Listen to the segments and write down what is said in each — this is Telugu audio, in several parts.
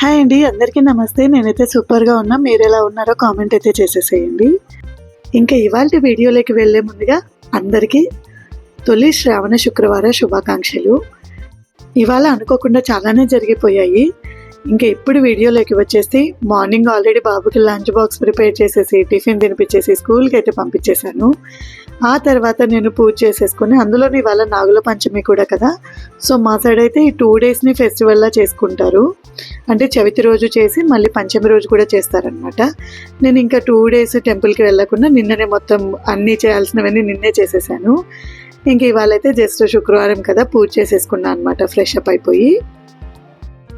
హాయ్ అండి అందరికీ నమస్తే. నేనైతే సూపర్గా ఉన్నా. మీరు ఎలా ఉన్నారో కామెంట్ అయితే చేసేసేయండి. ఇంకా ఇవాళ వీడియోలోకి వెళ్ళే ముందుగా అందరికీ తొలి శ్రావణ శుక్రవార శుభాకాంక్షలు. ఇవాళ అనుకోకుండా చాలానే జరిగిపోయాయి. ఇంకా ఇప్పుడు వీడియోలోకి వచ్చేసి మార్నింగ్ ఆల్రెడీ బాబుకి లంచ్ బాక్స్ ప్రిపేర్ చేసేసి టిఫిన్ తినిపించేసి స్కూల్కి అయితే పంపించేశాను. ఆ తర్వాత నేను పూజ చేసేసుకుని అందులోని ఇవాళ నాగుల పంచమి కూడా కదా. సో మా సైడ్ అయితే ఈ టూ డేస్ని ఫెస్టివల్లా చేసుకుంటారు. అంటే చవితి రోజు చేసి మళ్ళీ పంచమి రోజు కూడా చేస్తారనమాట నేను ఇంకా టూ డేస్ టెంపుల్కి వెళ్ళకుండా నిన్ననే మొత్తం అన్నీ చేయాల్సినవన్నీ నిన్నే చేసేసాను. ఇంక ఇవాళ అయితే జస్ట్ శుక్రవారం కదా పూజ చేసేసుకున్నాను అనమాట ఫ్రెష్ అప్ అయిపోయి.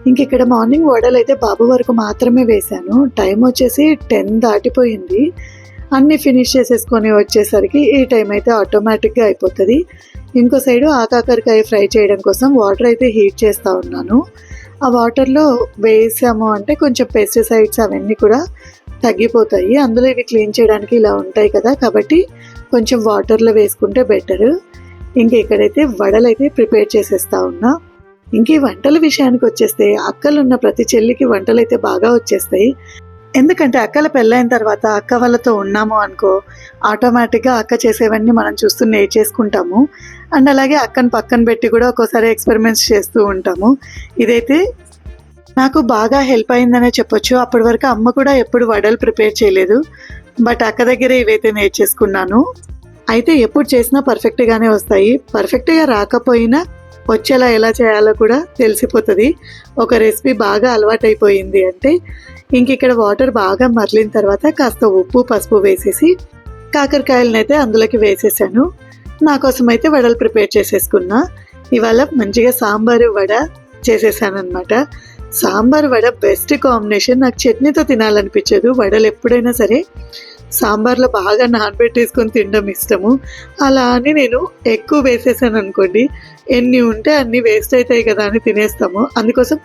ఇంక ఇక్కడ మార్నింగ్ వడలు అయితే బాబు వరకు మాత్రమే వేశాను. టైం వచ్చేసి టెన్ దాటిపోయింది. అన్నీ ఫినిష్ చేసేసుకొని వచ్చేసరికి ఈ టైం అయితే ఆటోమేటిక్గా అయిపోతుంది. ఇంకో సైడు ఆకాకరకాయ ఫ్రై చేయడం కోసం వాటర్ అయితే హీట్ చేస్తూ ఉన్నాను. ఆ వాటర్లో వేసాము అంటే కొంచెం పెస్టిసైడ్స్ అవన్నీ కూడా తగ్గిపోతాయి. అందులో ఇవి క్లీన్ చేయడానికి ఇలా ఉంటాయి కదా కాబట్టి కొంచెం వాటర్లో వేసుకుంటే బెటర్ ఇంక ఇక్కడైతే వడలు అయితే ప్రిపేర్ చేసేస్తా ఉన్నా. ఇంక ఈ వంటల విషయానికి వచ్చేస్తే అక్కలున్న ప్రతి చెల్లికి వంటలు అయితే బాగా వచ్చేస్తాయి. ఎందుకంటే అక్కల పెళ్ళైన తర్వాత అక్క వాళ్ళతో ఉన్నాము అనుకో ఆటోమేటిక్గా అక్క చేసేవన్నీ మనం చూస్తూ నేర్చేసుకుంటాము అండ్ అలాగే అక్కను పక్కన పెట్టి కూడా ఒక్కోసారి ఎక్స్పెరిమెంట్స్ చేస్తూ ఉంటాము. ఇదైతే నాకు బాగా హెల్ప్ అయిందనే చెప్పొచ్చు. అప్పటి వరకు అమ్మ కూడా ఎప్పుడు వడలు ప్రిపేర్ చేయలేదు. బట్ అక్క దగ్గర ఇవైతే నేర్చేసుకున్నాను అయితే ఎప్పుడు చేసినా పర్ఫెక్ట్గానే వస్తాయి. పర్ఫెక్ట్గా రాకపోయినా వచ్చేలా ఎలా చేయాలో కూడా తెలిసిపోతుంది. ఒక రెసిపీ బాగా అలవాటైపోయింది అంటే ఇంక ఇక్కడ వాటర్ బాగా మరలిన తర్వాత కాస్త ఉప్పు పసుపు వేసేసి కాకరకాయలను అయితే అందులోకి వేసేసాను. నా కోసం అయితే వడలు ప్రిపేర్ చేసేసుకున్నా. ఇవాళ మంచిగా సాంబారు వడ చేసేసాను అనమాట సాంబార్ వడ బెస్ట్ కాంబినేషన్. నాకు చట్నీతో తినాలనిపించదు. వడలు ఎప్పుడైనా సరే సాంబార్లో బాగా నానబెట్టేసుకొని తినడం ఇష్టము. అలా అని నేను ఎక్కువ వేసేసాను అనుకోండి ఎన్ని ఉంటే అన్ని వేస్ట్ అవుతాయి కదా అని తినేస్తాము. అందుకోసం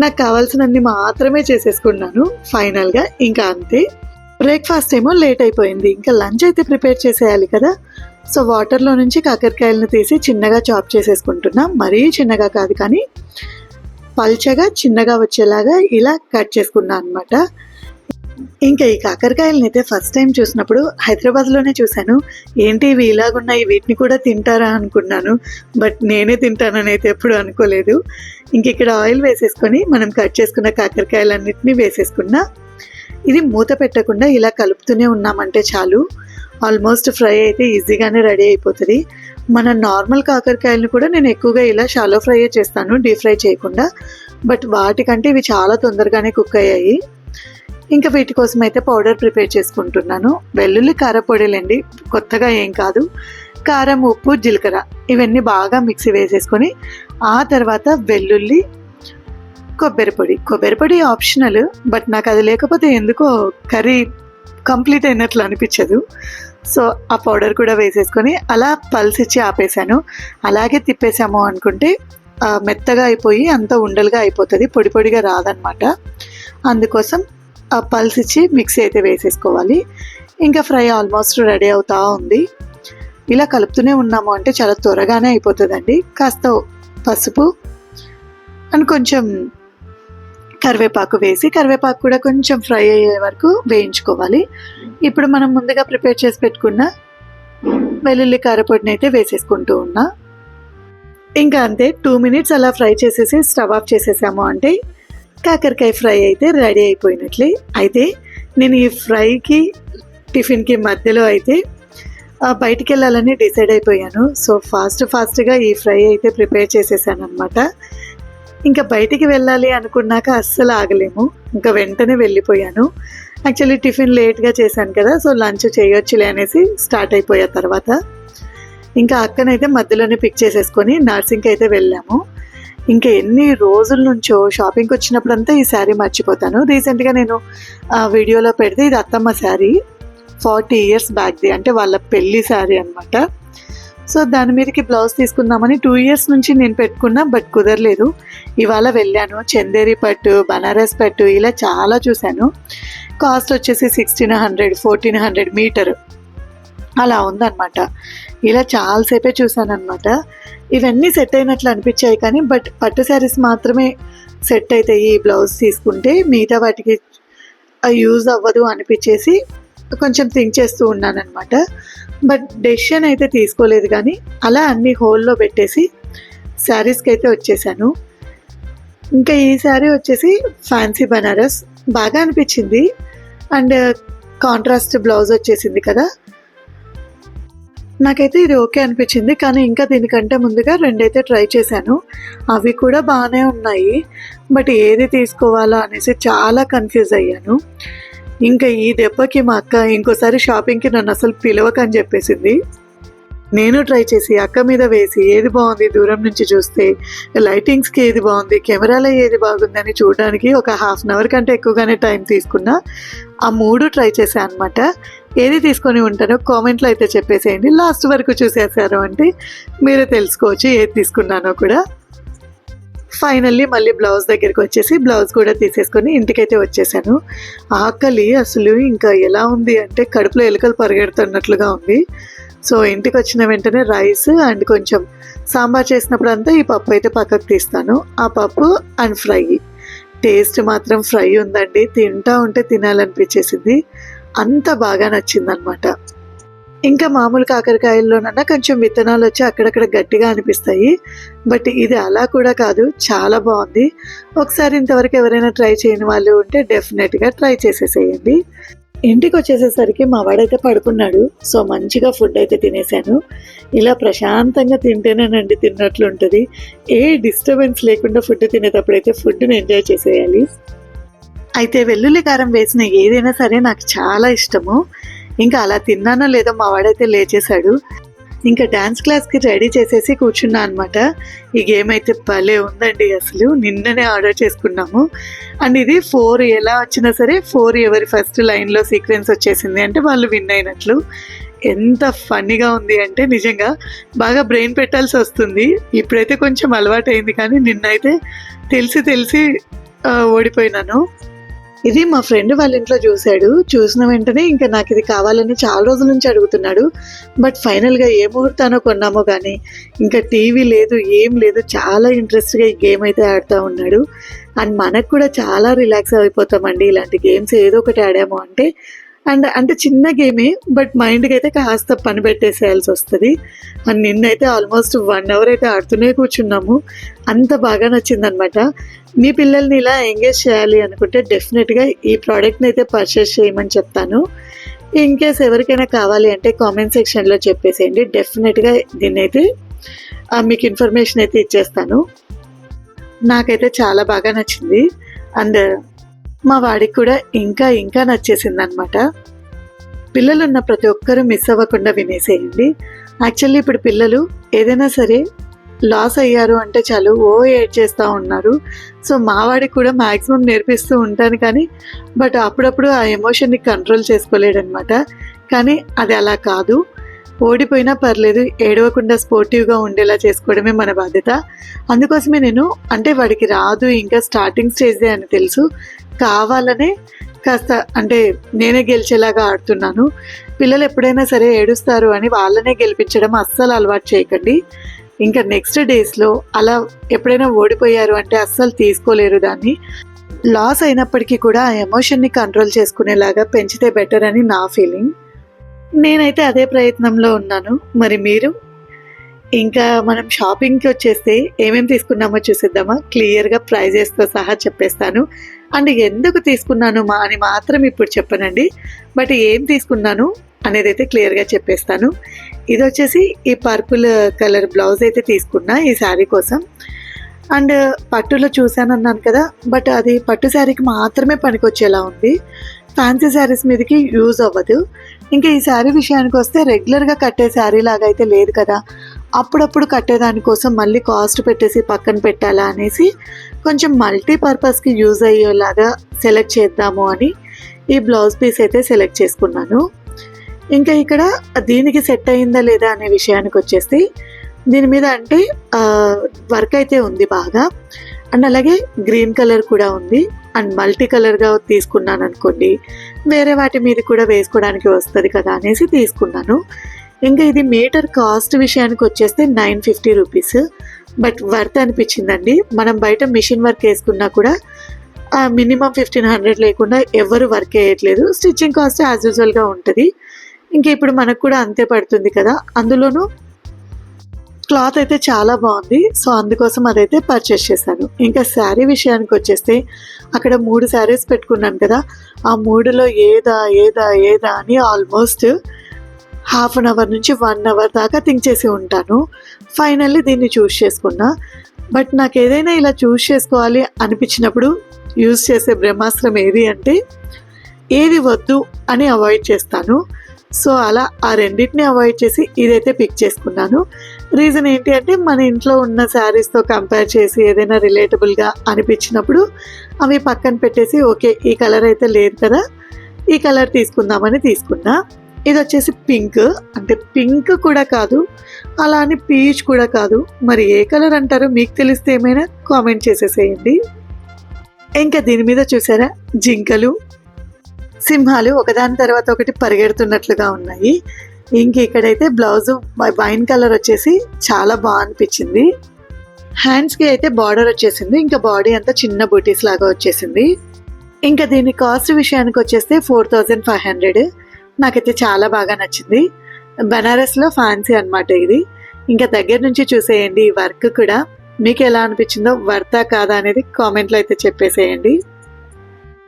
నాకు కావాల్సినన్ని మాత్రమే చేసేసుకున్నాను ఫైనల్గా. ఇంకా అంతే. బ్రేక్ఫాస్ట్ ఏమో లేట్ అయిపోయింది. ఇంకా లంచ్ అయితే ప్రిపేర్ చేసేయాలి కదా. సో వాటర్లో నుంచి కాకరకాయలను తీసి చిన్నగా చాప్ చేసేసుకుంటున్నా. మరీ చిన్నగా కాదు కానీ పల్చగా చిన్నగా వచ్చేలాగా ఇలా కట్ చేసుకున్నా అనమాట ఇంకా ఈ కాకరకాయలని అయితే ఫస్ట్ టైం చూసినప్పుడు హైదరాబాద్లోనే చూశాను. ఏంటి ఇవి ఇలాగున్నాయి? వీటిని కూడా తింటారా అనుకున్నాను. బట్ నేనే తింటానని అయితే ఎప్పుడు అనుకోలేదు. ఇంక ఇక్కడ ఆయిల్ వేసేసుకొని మనం కట్ చేసుకున్న కాకరకాయలన్నింటినీ వేసేసుకున్నా ఇది మూత పెట్టకుండా ఇలా కలుపుతూనే ఉన్నామంటే చాలు. ఆల్మోస్ట్ ఫ్రై అయితే ఈజీగానే రెడీ అయిపోతుంది. మన నార్మల్ కాకరకాయలను కూడా నేను ఎక్కువగా ఇలా షాలో ఫ్రై చేస్తాను డీప్ ఫ్రై చేయకుండా. బట్ వాటికంటే ఇవి చాలా తొందరగానే కుక్ అయ్యాయి. ఇంకా వీటి కోసం అయితే పౌడర్ ప్రిపేర్ చేసుకుంటున్నాను. వెల్లుల్లి కారపొడిలండి కొత్తగా ఏం కాదు. కారం ఉప్పు జీలకర్ర ఇవన్నీ బాగా మిక్సీ వేసేసుకొని ఆ తర్వాత వెల్లుల్లి కొబ్బరి పొడి. కొబ్బరి పొడి ఆప్షనల్ బట్ నాకు అది లేకపోతే ఎందుకో కర్రీ కంప్లీట్ అయినట్లు అనిపించదు. సో ఆ పౌడర్ కూడా వేసేసుకొని అలా పల్సిచ్చి ఆపేశాను. ఆపేసాను అలాగే తిప్పేసాము అనుకుంటే మెత్తగా అయిపోయి అంత ఉండలుగా అయిపోతుంది పొడి పొడిగా రాదనమాట అందుకోసం పల్స్ ఇచ్చి మిక్సీ అయితే వేసేసుకోవాలి. ఇంకా ఫ్రై ఆల్మోస్ట్ రెడీ అవుతా ఉంది. ఇలా కలుపుతూనే ఉన్నాము అంటే చాలా త్వరగానే అయిపోతుందండి. కాస్త పసుపు అండ్ కొంచెం కరివేపాకు వేసి కరివేపాకు కూడా కొంచెం ఫ్రై అయ్యే వరకు వేయించుకోవాలి. ఇప్పుడు మనం ముందుగా ప్రిపేర్ చేసి పెట్టుకున్న వెల్లుల్లి కారపొడిని అయితే వేసేసుకుంటూ ఉన్నా. ఇంకా అంతే టూ మినిట్స్ అలా ఫ్రై చేసేసి స్టవ్ ఆఫ్ చేసేసాము అంటే కాకరకాయ ఫ్రై అయితే రెడీ అయిపోయినట్లే. అయితే నేను ఈ ఫ్రైకి టిఫిన్కి మధ్యలో అయితే బయటికి వెళ్ళాలని డిసైడ్ అయిపోయాను. సో ఫాస్ట్ ఫాస్ట్గా ఈ ఫ్రై అయితే ప్రిపేర్ చేసేసాను అనమాట ఇంకా బయటికి వెళ్ళాలి అనుకున్నాక అస్సలు ఆగలేము. ఇంకా వెంటనే వెళ్ళిపోయాను. యాక్చువల్లీ టిఫిన్ లేట్గా చేశాను కదా సో లంచ్ చేయొచ్చులే అనేసి స్టార్ట్ అయిపోయా తర్వాత. ఇంకా అక్కనైతే మధ్యలోనే పిక్ చేసేసుకొని నర్సింగ్కి అయితే వెళ్ళాము. ఇంకా ఎన్ని రోజుల నుంచో షాపింగ్కి వచ్చినప్పుడంతా ఈ శారీ మర్చిపోతాను. రీసెంట్గా నేను వీడియోలో పెడితే ఇది అత్తమ్మ శారీ ఫార్టీ ఇయర్స్ బ్యాక్ది అంటే వాళ్ళ పెళ్ళి శారీ అనమాట సో దాని మీదకి బ్లౌజ్ తీసుకుందామని టూ ఇయర్స్ నుంచి నేను పెట్టుకున్నా బట్ కుదరలేదు. ఇవాళ వెళ్ళాను చందేరి పట్టు బనారస్ పట్టు ఇలా చాలా చూశాను. కాస్ట్ వచ్చేసి sixteen hundred fourteen hundred metre. అలా ఉందన్నమాట. ఇలా చాలాసేపే చూశాను అనమాట ఇవన్నీ సెట్ అయినట్లు అనిపించాయి కానీ బట్ పట్టు శారీస్ మాత్రమే సెట్ అవుతాయి ఈ బ్లౌజ్ తీసుకుంటే మిగతా వాటికి యూజ్ అవ్వదు అనిపించేసి కొంచెం థింక్ చేస్తూ ఉన్నానన్నమాట. బట్ డెసిషన్ అయితే తీసుకోలేదు కానీ అలా అన్ని హోల్లో పెట్టేసి శారీస్కి అయితే వచ్చేసాను. ఇంకా ఈ శారీ వచ్చేసి ఫ్యాన్సీ బనారస్. బాగా అనిపించింది. అండ్ కాంట్రాస్ట్ బ్లౌజ్ వచ్చేసింది కదా నాకైతే ఇది ఓకే అనిపించింది కానీ ఇంకా దీనికంటే ముందుగా రెండైతే ట్రై చేశాను. అవి కూడా బాగానే ఉన్నాయి బట్ ఏది తీసుకోవాలా అనేసి చాలా కన్ఫ్యూజ్ అయ్యాను. ఇంకా ఈ దెబ్బకి మా అక్క ఇంకోసారి షాపింగ్కి నన్ను అసలు పిలవకని చెప్పేసింది. నేను ట్రై చేసి అక్క మీద వేసి ఏది బాగుంది దూరం నుంచి చూస్తే లైటింగ్స్కి ఏది బాగుంది కెమెరాలో ఏది బాగుందని చూడడానికి ఒక హాఫ్ అన్ అవర్ కంటే ఎక్కువగానే టైం తీసుకున్నా ఆ మూడు ట్రై చేశాను అనమాట ఏది తీసుకొని ఉంటారో కామెంట్లో అయితే చెప్పేసేయండి. లాస్ట్ వరకు చూసేసారు అంటే మీరే తెలుసుకోవచ్చు ఏది తీసుకున్నానో కూడా. ఫైనల్లీ మళ్ళీ బ్లౌజ్ దగ్గరికి వచ్చేసి బ్లౌజ్ కూడా తీసేసుకొని ఇంటికైతే వచ్చేసాను. ఆకలి అసలు ఇంకా ఎలా ఉంది అంటే కడుపులో ఎలుకలు పరిగెడుతున్నట్లుగా ఉంది. సో ఇంటికి వచ్చిన వెంటనే రైస్ అండ్ కొంచెం సాంబార్ చేసినప్పుడు అంతా ఈ పప్పు అయితే పక్కకు తీస్తాను. ఆ పప్పు అండ్ ఫ్రై టేస్ట్ మాత్రం ఫ్రై ఉందండి. తింటా ఉంటే తినాలనిపించేసింది. అంత బాగా నచ్చిందనమాట ఇంకా మామూలు కాకరకాయల్లోనన్నా కొంచెం విత్తనాలు వచ్చి అక్కడక్కడ గట్టిగా అనిపిస్తాయి. బట్ ఇది అలా కూడా కాదు చాలా బాగుంది. ఒకసారి ఇంతవరకు ఎవరైనా ట్రై చేయని వాళ్ళు ఉంటే డెఫినెట్గా ట్రై చేసేసేయండి. ఇంటికి వచ్చేసేసరికి మా వాడైతే పడుకున్నాడు సో మంచిగా ఫుడ్ అయితే తినేసాను ఇలా ప్రశాంతంగా తింటేనేనండి తిన్నట్లు ఉంటుంది ఏ డిస్టర్బెన్స్ లేకుండా ఫుడ్ తినేటప్పుడైతే ఫుడ్ని ఎంజాయ్ చేసేయాలి. అయితే వెల్లుల్లి కారం వేసిన ఏదైనా సరే నాకు చాలా ఇష్టము. ఇంకా అలా తిన్నానో లేదో మా వాడైతే లేచేశాడు. ఇంకా డ్యాన్స్ క్లాస్కి రెడీ చేసేసి కూర్చున్నా అనమాట ఈ గేమ్ అయితే భలే ఉందండి అసలు. నిన్ననే ఆర్డర్ చేసుకున్నాము. అండ్ ఇది ఫోర్ ఎలా వచ్చినా సరే ఫోర్ ఎవరి ఫస్ట్ లైన్లో సీక్వెన్స్ వచ్చేసింది అంటే వాళ్ళు విన్ అయినట్లు. ఎంత ఫన్నీగా ఉంది అంటే నిజంగా బాగా బ్రెయిన్ పెట్టాల్సి వస్తుంది. ఇప్పుడైతే కొంచెం అలవాటు అయింది కానీ నిన్నైతే తెలిసి తెలిసి ఓడిపోయినాను. ఇది మా ఫ్రెండ్ వాళ్ళ ఇంట్లో చూశాడు. చూసిన వెంటనే ఇంకా నాకు ఇది కావాలని చాలా రోజుల నుంచి అడుగుతున్నాడు. బట్ ఫైనల్గా ఏ ముహూర్తానో కొన్నామో కానీ ఇంకా టీవీ లేదు ఏం లేదు చాలా ఇంట్రెస్ట్గా ఈ గేమ్ అయితే ఆడుతూ ఉన్నాడు. అండ్ మనకు కూడా చాలా రిలాక్స్ అయిపోతామండి. ఇలాంటి గేమ్స్ ఏదో ఒకటి ఆడాము అంటే అండ్ అంటే చిన్న గేమే బట్ మైండ్కి అయితే కాస్త పని పెట్టేసేయాల్సి వస్తుంది. అండ్ నిన్నైతే ఆల్మోస్ట్ వన్ అవర్ అయితే ఆడుతూనే కూర్చున్నాము. అంత బాగా నచ్చిందనమాట. మీ పిల్లల్ని ఇలా ఎంగేజ్ చేయాలి అనుకుంటే డెఫినెట్గా ఈ ప్రోడక్ట్ని అయితే పర్చేస్ చేయమని చెప్తాను. ఇన్ కేస్ ఎవరికైనా కావాలి అంటే కామెంట్ సెక్షన్లో చెప్పేసేయండి. డెఫినెట్గా దీన్ని అయితే మీకు ఇన్ఫర్మేషన్ అయితే ఇచ్చేస్తాను. నాకైతే చాలా బాగా నచ్చింది. అండ్ మా వాడికి కూడా ఇంకా ఇంకా నచ్చేసింది అనమాట పిల్లలు ఉన్న ప్రతి ఒక్కరూ మిస్ అవ్వకుండా వినేసేయండి. యాక్చువల్లీ ఇప్పుడు పిల్లలు ఏదైనా సరే లాస్ అయ్యారు అంటే చాలు ఓ ఏడ్ చేస్తూ ఉన్నారు. సో మా వాడికి కూడా మ్యాక్సిమం నేర్పిస్తూ ఉంటాను కానీ బట్ అప్పుడప్పుడు ఆ ఎమోషన్ని కంట్రోల్ చేసుకోలేడనమాట కానీ అది అలా కాదు. ఓడిపోయినా పర్లేదు ఏడవకుండా స్పోర్టివ్గా ఉండేలా చేసుకోవడమే మన బాధ్యత. అందుకోసమే నేను అంటే వాడికి రాదు ఇంకా స్టార్టింగ్ స్టేజే అని తెలుసు. కావాలనే కాస్త అంటే నేనే గెలిచేలాగా ఆడుతున్నాను. పిల్లలు ఎప్పుడైనా సరే ఏడుస్తారు అని వాళ్ళనే గెలిపించడం అస్సలు అలవాటు చేయకండి. ఇంకా నెక్స్ట్ డేస్లో అలా ఎప్పుడైనా ఓడిపోయారు అంటే అస్సలు తీసుకోలేరు దాన్ని. లాస్ అయినప్పటికీ కూడా ఆ ఎమోషన్ని కంట్రోల్ చేసుకునేలాగా పెంచితే బెటర్ అని నా ఫీలింగ్. నేనైతే అదే ప్రయత్నంలో ఉన్నాను. మరి మీరు? ఇంకా మనం షాపింగ్కి వచ్చేస్తే ఏమేమి తీసుకున్నామో చూసేద్దామా? క్లియర్గా ప్రైజెస్తో సహా చెప్పేస్తాను. అండ్ ఎందుకు తీసుకున్నాను మా అని మాత్రం ఇప్పుడు చెప్పనండి. బట్ ఏం తీసుకున్నాను అనేది అయితే క్లియర్గా చెప్పేస్తాను. ఇది వచ్చేసి ఈ పర్పుల్ కలర్ బ్లౌజ్ అయితే తీసుకున్నా ఈ శారీ కోసం. అండ్ పట్టులో చూశాను అన్నాను కదా బట్ అది పట్టు శారీకి మాత్రమే పనికొచ్చేలా ఉంది. ఫ్యాన్సీ శారీస్ మీదకి యూజ్ అవ్వదు. ఇంకా ఈ శారీ విషయానికి వస్తే రెగ్యులర్గా కట్టే శారీ లాగా అయితే లేదు కదా. అప్పుడప్పుడు కట్టేదానికోసం మళ్ళీ కాస్ట్ పెట్టేసి పక్కన పెట్టాలా అనేసి కొంచెం మల్టీపర్పస్కి యూజ్ అయ్యేలాగా సెలెక్ట్ చేద్దాము అని ఈ బ్లౌజ్ పీస్ అయితే సెలెక్ట్ చేసుకున్నాను. ఇంకా ఇక్కడ దీనికి సెట్ అయిందా లేదా అనే విషయానికి వచ్చేసి దీని మీద అంటే వర్క్ అయితే ఉంది బాగా. అండ్ అలాగే గ్రీన్ కలర్ కూడా ఉంది. అండ్ మల్టీ కలర్గా తీసుకున్నాను అనుకోండి వేరే వాటి మీద కూడా వేసుకోవడానికి వస్తుంది కదా అనేసి తీసుకున్నాను. ఇంకా ఇది మీటర్ కాస్ట్ విషయానికి వచ్చేస్తే nine fifty rupees. But worth అనిపించిందండి. మనం బయట మిషన్ వర్క్ వేసుకున్నా కూడా మినిమం ఫిఫ్టీన్ హండ్రెడ్ లేకుండా ఎవరు వర్క్ వేయట్లేదు. స్టిచ్చింగ్ కాస్ట్ యాజ్ యూజువల్గా ఉంటుంది. ఇంకా ఇప్పుడు మనకు కూడా అంతే పడుతుంది కదా. అందులోనూ క్లాత్ అయితే చాలా బాగుంది. సో అందుకోసం అదైతే పర్చేస్ చేశాను. ఇంకా శారీ విషయానికి వచ్చేస్తే అక్కడ మూడు శారీస్ పెట్టుకున్నాను కదా. ఆ మూడులో ఏదా ఏదా ఏదా అని ఆల్మోస్ట్ హాఫ్ అన్ అవర్ నుంచి వన్ అవర్ దాకా థింక్ చేసి ఉంటాను. ఫైనల్లీ దీన్ని చూస్ చేసుకున్నా. బట్ నాకు ఏదైనా ఇలా చూస్ చేసుకోవాలి అనిపించినప్పుడు యూజ్ చేసే బ్రహ్మాస్త్రం ఏది అంటే ఏది వద్దు అని అవాయిడ్ చేస్తాను. సో అలా ఆ రెండింటిని అవాయిడ్ చేసి ఇదైతే పిక్ చేసుకున్నాను. రీజన్ ఏంటి అంటే మన ఇంట్లో ఉన్న శారీస్తో కంపేర్ చేసి ఏదైనా రిలేటబుల్గా అనిపించినప్పుడు అవి పక్కన పెట్టేసి ఓకే ఈ కలర్ అయితే లేదు కదా ఈ కలర్ తీసుకుందామని తీసుకున్నా. ఇది వచ్చేసి పింక్ అంటే పింక్ కూడా కాదు అలా అని పీచ్ కూడా కాదు. మరి ఏ కలర్ అంటారో మీకు తెలిస్తే ఏమైనా కామెంట్ చేసేసేయండి. ఇంకా దీని మీద చూసారా? జింకలు. సింహాలు ఒకదాని తర్వాత ఒకటి పరిగెడుతున్నట్లుగా ఉన్నాయి. ఇంక ఇక్కడైతే బ్లౌజ్ వైన్ కలర్ వచ్చేసి చాలా బాగా అనిపించింది. హ్యాండ్స్కి అయితే బార్డర్ వచ్చేసింది. ఇంకా బాడీ అంతా చిన్న బూటీస్ లాగా వచ్చేసింది. ఇంకా దీని కాస్ట్ విషయానికి వచ్చేస్తే ఫోర్ థౌజండ్ ఫైవ్ హండ్రెడ్. నాకైతే చాలా బాగా నచ్చింది. బనారస్లో ఫ్యాన్సీ అన్నమాట ఇది. ఇంకా దగ్గర నుంచి చూసేయండి ఈ వర్క్ కూడా. మీకు ఎలా అనిపించిందో వర్తా కాదా అనేది కామెంట్లో అయితే చెప్పేసేయండి.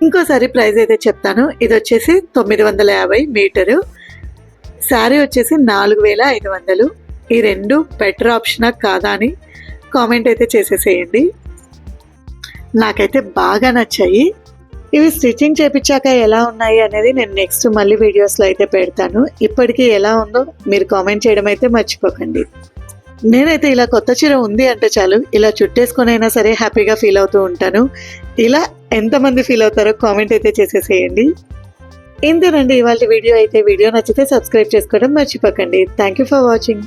ఇంకోసారి ప్రైస్ అయితే చెప్తాను. ఇది వచ్చేసి తొమ్మిది వందల యాభై మీటరు. శారీ వచ్చేసి నాలుగు వేల ఐదు వందలు. ఈ రెండు బెటర్ ఆప్షనా కాదా అని కామెంట్ అయితే చేసేసేయండి. నాకైతే బాగా నచ్చాయి. ఇవి స్టిచ్చింగ్ చేపించాక ఎలా ఉన్నాయి అనేది నేను నెక్స్ట్ మళ్ళీ వీడియోస్లో అయితే పెడతాను. ఇప్పటికీ ఎలా ఉందో మీరు కామెంట్ చేయడం అయితే మర్చిపోకండి. నేనైతే ఇలా కొత్త చీర ఉంది అంటే చాలు ఇలా చుట్టేసుకునైనా సరే హ్యాపీగా ఫీల్ అవుతూ ఉంటాను. ఇలా ఎంతమంది ఫీల్ అవుతారో కామెంట్ అయితే చేసేసేయండి. ఇంతేనండి ఇవాళ వీడియో అయితే వీడియో నచ్చితే సబ్స్క్రైబ్ చేసుకోవడం మర్చిపోకండి. Thank you for watching